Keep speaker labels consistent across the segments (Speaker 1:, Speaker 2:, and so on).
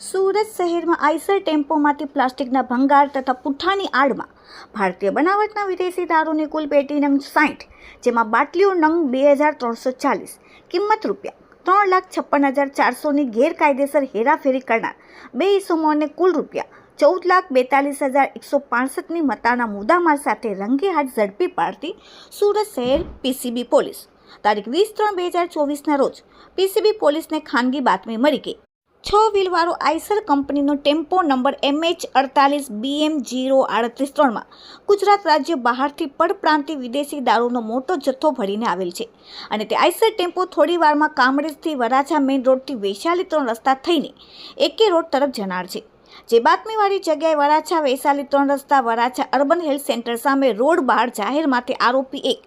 Speaker 1: સુરત શહેરમાં આઈસર ટેમ્પોમાંથી પ્લાસ્ટિકના ભંગાર તથા પુઠ્ઠાની આડમાં ભારતીય બનાવટના વિદેશી દારૂની કુલ પેટી નંગ સાઠ જેમાં બાટલીઓ નંગ બે હજાર ત્રણસો ચાલીસ, કિંમત રૂપિયા ત્રણ લાખ છપ્પન હજાર ચારસોની ગેરકાયદેસર હેરાફેરી કરનાર બે ઇસમોને કુલ રૂપિયા ચૌદ લાખ બેતાલીસ હજાર એકસો પાસઠની મતાના મુદ્દામાલ સાથે રંગે હાથ ઝડપી પાડતી સુરત શહેર પીસીબી પોલીસ. તારીખ વીસ ત્રણ બે હજાર ચોવીસના રોજ પીસીબી પોલીસને ખાનગી બાતમી મળી ગઈ છ વ્હીલવાળો આઈસર કંપનીનો ટેમ્પો નંબર એમએચ અડતાલીસ બીએમ જીરો આડત્રીસ ત્રણમાં ગુજરાત રાજ્ય બહારથી પરપ્રાંતિ વિદેશી દારૂનો મોટો જથ્થો ભરીને આવેલ છે અને તે આઈસર ટેમ્પો થોડી વારમાં કામરેજથી વરાછા મેઇન રોડથી વૈશાલી ત્રણ રસ્તા થઈને એકે રોડ તરફ જનાર છે. જે બાતમીવાળી જગ્યાએ વરાછા વૈશાલી ત્રણ રસ્તા વરાછા અર્બન હેલ્થ સેન્ટર સામે રોડ બહાર જાહેરમાંથી આરોપી એક,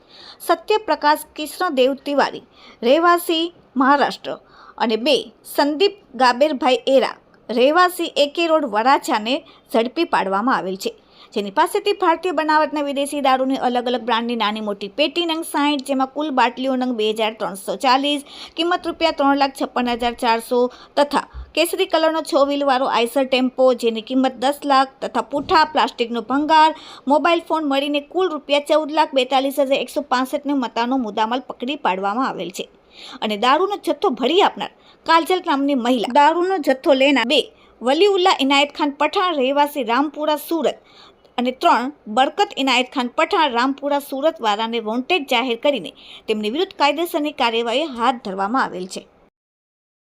Speaker 1: સત્યપ્રકાશ કૃષ્ણદેવ તિવારી, રહેવાસી મહારાષ્ટ્ર અને બે, સંદીપ ગાબેરભાઈ એરા, રહેવાસી એકે રોડ વરાછાને ઝડપી પાડવામાં આવેલ છે. જેની પાસેથી ભારતીય બનાવટના વિદેશી દારૂની અલગ અલગ બ્રાન્ડની નાની મોટી પેટી નંગ સાઠ જેમાં કુલ બાટલીઓ નંગ બે હજાર ત્રણસો ચાલીસ, કિંમત રૂપિયા ત્રણ લાખ છપ્પન હજાર ચારસો તથા કેસરી કલરનો છ વ્હીલવાળો આઈસર ટેમ્પો, જેની કિંમત દસ લાખ તથા પૂઠા, પ્લાસ્ટિકનો ભંગાર, મોબાઈલ ફોન મળીને કુલ રૂપિયા ચૌદ લાખ બેતાલીસ હજાર એકસો પાસઠની મતાનો મુદ્દામાલ પકડી પાડવામાં આવેલ છે. અને દારૂનો જથ્થો ભરી આપનાર કાજલ નામની મહિલા. દારૂનો જથ્થો લેનાર બે વલીઉલ્લા ઇનાયત ખાન પઠાણ, રહેવાસી રામપુરા, સુરત. અને ત્રણ, બરકત ઇનાયત ખાન પઠાણ, રામપુરા સુરત વાળાને વોન્ટેડ જાહેર કરીને તેમની વિરુદ્ધ કાયદેસરની કાર્યવાહી હાથ ધરવામાં આવેલ છે.